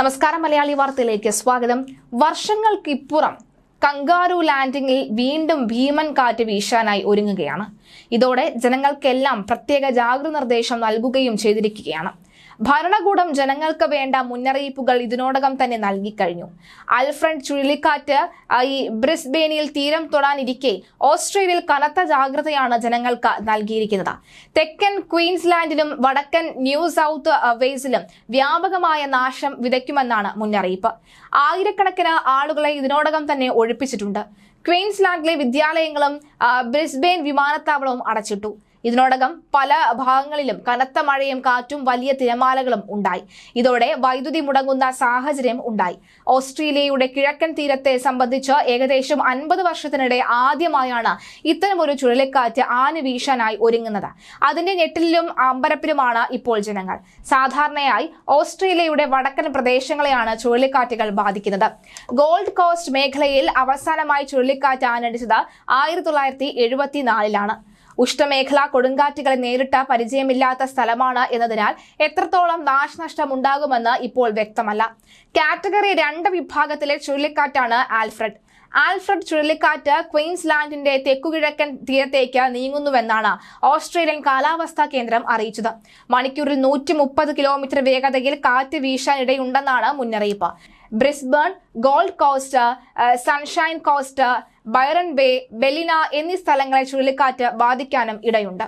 നമസ്കാരം മലയാളി വാർത്തയിലേക്ക് സ്വാഗതം. വർഷങ്ങൾക്കിപ്പുറം കങ്കാരു ലാൻഡിംഗിൽ വീണ്ടും ഭീമൻ കാറ്റ് വീശാനായി ഒരുങ്ങുകയാണ്. ഇതോടെ ജനങ്ങൾക്കെല്ലാം പ്രത്യേക ജാഗ്രത നിർദ്ദേശം നൽകുകയും ചെയ്തിരിക്കുകയാണ്. ഭരണകൂടം ജനങ്ങൾക്ക് വേണ്ട മുന്നറിയിപ്പുകൾ ഇതിനോടകം തന്നെ നൽകിക്കഴിഞ്ഞു. അൽഫ്രണ്ട് ചുഴലിക്കാറ്റ് ഈ ബ്രിസ്ബേനിയിൽ തീരം തൊടാനിരിക്കെ ഓസ്ട്രേലിയയിൽ കനത്ത ജാഗ്രതയാണ് ജനങ്ങൾക്ക് നൽകിയിരിക്കുന്നത്. തെക്കൻ ക്വീൻസ്ലാൻഡിലും വടക്കൻ ന്യൂ സൗത്ത് വെയിൽസിലും വ്യാപകമായ നാശം വിതയ്ക്കുമെന്നാണ് മുന്നറിയിപ്പ്. ആയിരക്കണക്കിന് ആളുകളെ ഇതിനോടകം തന്നെ ഒഴിപ്പിച്ചിട്ടുണ്ട്. ക്വീൻസ്ലാൻഡിലെ വിദ്യാലയങ്ങളും ബ്രിസ്ബെയിൻ വിമാനത്താവളവും അടച്ചിട്ടു. ഇതിനോടകം പല ഭാഗങ്ങളിലും കനത്ത മഴയും കാറ്റും വലിയ തിരമാലകളും ഉണ്ടായി. ഇതോടെ വൈദ്യുതി മുടങ്ങുന്ന സാഹചര്യം ഉണ്ടായി. ഓസ്ട്രേലിയയുടെ കിഴക്കൻ തീരത്തെ സംബന്ധിച്ച് ഏകദേശം അൻപത് വർഷത്തിനിടെ ആദ്യമായാണ് ഇത്തരമൊരു ചുഴലിക്കാറ്റ് ആന വീശാനായി ഒരുങ്ങുന്നത്. അതിന്റെ ഞെട്ടിലും അമ്പരപ്പിലുമാണ് ഇപ്പോൾ ജനങ്ങൾ. സാധാരണയായി ഓസ്ട്രേലിയയുടെ വടക്കൻ പ്രദേശങ്ങളെയാണ് ചുഴലിക്കാറ്റുകൾ ബാധിക്കുന്നത്. ഗോൾഡ് കോസ്റ്റ് മേഖലയിൽ അവസാനമായി ചുഴലിക്കാറ്റ് ആനടിച്ചത് ആയിരത്തി തൊള്ളായിരത്തി എഴുപത്തിനാലിലാണ്. ഉഷ്ണമേഖലാ കൊടുങ്കാറ്റുകളെ നേരിട്ട പരിചയമില്ലാത്ത സ്ഥലമാണ് എന്നതിനാൽ എത്രത്തോളം നാശനഷ്ടം ഉണ്ടാകുമെന്ന് ഇപ്പോൾ വ്യക്തമല്ല. കാറ്റഗറി രണ്ട് വിഭാഗത്തിലെ ചുഴലിക്കാറ്റാണ് ആൽഫ്രഡ്. ആൽഫ്രഡ് ചുഴലിക്കാറ്റ് ക്വീൻസ്ലാൻഡിന്റെ തെക്കുകിഴക്കൻ തീരത്തേക്ക് നീങ്ങുന്നുവെന്നാണ് ഓസ്ട്രേലിയൻ കാലാവസ്ഥാ കേന്ദ്രം അറിയിച്ചത്. മണിക്കൂറിൽ നൂറ്റി കിലോമീറ്റർ വേഗതയിൽ കാറ്റ് വീശാനിടയുണ്ടെന്നാണ് മുന്നറിയിപ്പ്. Brisbane Gold Coast Sunshine Coast Byron Bay Ballina എന്നീ സ്ഥലങ്ങളെ ചുഴലിക്കാറ്റ് ബാധിക്കാനും ഇടയുണ്ട്.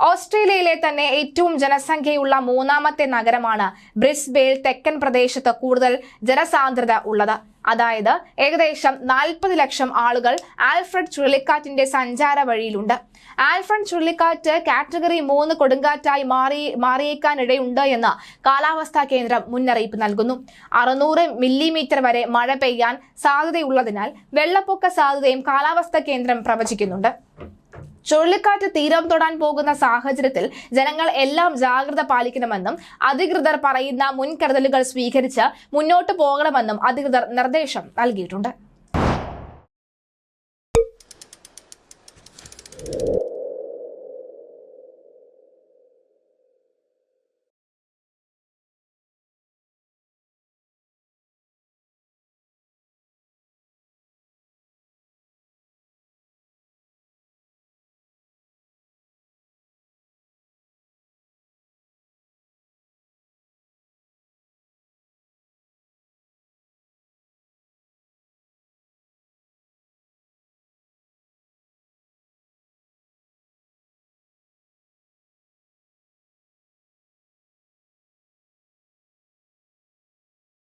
ഓസ്ട്രേലിയയിലെ തന്നെ ഏറ്റവും ജനസംഖ്യയുള്ള മൂന്നാമത്തെ നഗരമാണ് ബ്രിസ്ബേൽ തെക്കൻ പ്രദേശത്ത് കൂടുതൽ ജനസാന്ദ്രത ഉള്ളത്. അതായത് ഏകദേശം നാൽപ്പത് ലക്ഷം ആളുകൾ ആൽഫ്രഡ് ചുഴലിക്കാറ്റിന്റെ സഞ്ചാര വഴിയിലുണ്ട്. ആൽഫ്രഡ് ചുഴലിക്കാറ്റ് കാറ്റഗറി മൂന്ന് കൊടുങ്കാറ്റായി മാറി മാറിയേക്കാനിടയുണ്ട് എന്ന് കാലാവസ്ഥാ കേന്ദ്രം മുന്നറിയിപ്പ് നൽകുന്നു. അറുന്നൂറ് മില്ലിമീറ്റർ വരെ മഴ പെയ്യാൻ സാധ്യതയുള്ളതിനാൽ വെള്ളപ്പൊക്ക സാധ്യതയും കാലാവസ്ഥാ കേന്ദ്രം പ്രവചിക്കുന്നുണ്ട്. ചുഴലിക്കാറ്റ് തീരം തൊടാൻ പോകുന്ന സാഹചര്യത്തിൽ ജനങ്ങൾ എല്ലാം ജാഗ്രത പാലിക്കണമെന്നും അധികൃതർ പറയുന്ന മുൻകരുതലുകൾ സ്വീകരിച്ച് മുന്നോട്ട് പോകണമെന്നും അധികൃതർ നിർദ്ദേശം നൽകിയിട്ടുണ്ട്.